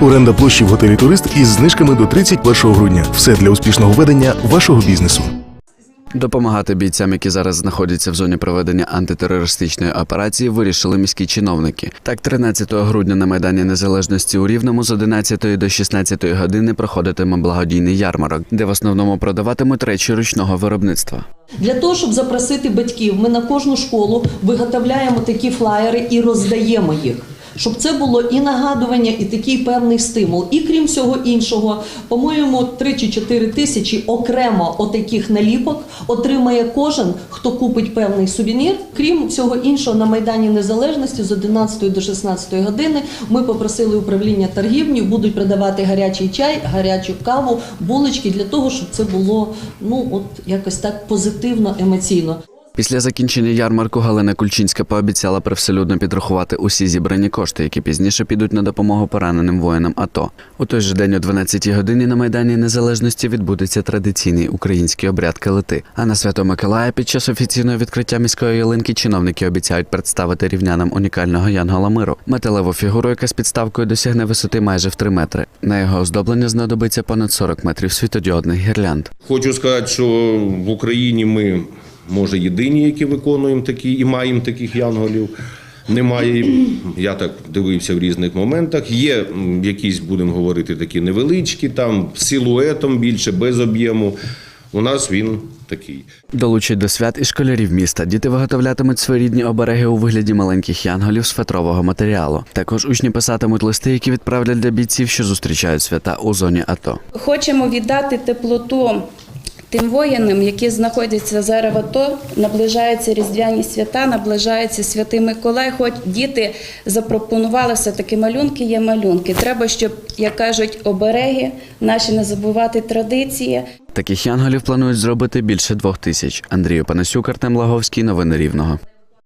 Оренда площі в готелі Турист із знижками до 31 грудня. Все для успішного ведення вашого бізнесу. Допомагати бійцям, які зараз знаходяться в зоні проведення антитерористичної операції, вирішили міські чиновники. Так, 13 грудня на майдані Незалежності у Рівному з 11 до 16 години проходитиме благодійний ярмарок, де в основному продаватимуть речі ручного виробництва. Для того, щоб запросити батьків, ми на кожну школу виготовляємо такі флаєри і роздаємо їх. Щоб це було і нагадування, і такий певний стимул. І крім всього іншого, по-моєму, 3 чи 4 тисячі окремо отаких наліпок отримає кожен, хто купить певний сувенір. Крім всього іншого, на Майдані Незалежності з 11 до 16 години ми попросили управління торгівлі, будуть продавати гарячий чай, гарячу каву, булочки для того, щоб це було ну от якось так позитивно, емоційно. Після закінчення ярмарку Галина Кульчинська пообіцяла привселюдно підрахувати усі зібрані кошти, які пізніше підуть на допомогу пораненим воїнам АТО. У той же день о 12-й годині на майдані Незалежності відбудеться традиційний український обряд калити. А на Свято Миколая під час офіційного відкриття міської ялинки чиновники обіцяють представити рівнянам унікального янгола миру, металеву фігуру, яка з підставкою досягне висоти майже в 3 метри. На його оздоблення знадобиться понад 40 метрів світодіодних гірлянд. Хочу сказати, що в Україні ми, може, єдині, які виконуємо такі і маємо таких янголів. Немає, я так дивився в різних моментах. Є якісь, будемо говорити, такі невеличкі, там силуетом більше, без об'єму. У нас він такий. Долучать до свят і школярів міста. Діти виготовлятимуть своєрідні обереги у вигляді маленьких янголів з фетрового матеріалу. Також учні писатимуть листи, які відправлять для бійців, що зустрічають свята у зоні АТО. Хочемо віддати теплоту тим воїнам, які знаходяться зараз в АТО, наближаються різдвяні свята, наближається Святий Миколай. Хоч діти запропонували все-таки малюнки, є малюнки. Треба, щоб, як кажуть, обереги, наші не забувати традиції. Таких янголів планують зробити більше двох тисяч. Андрію Панасюк, Артем Лаговський. Новини Рівного.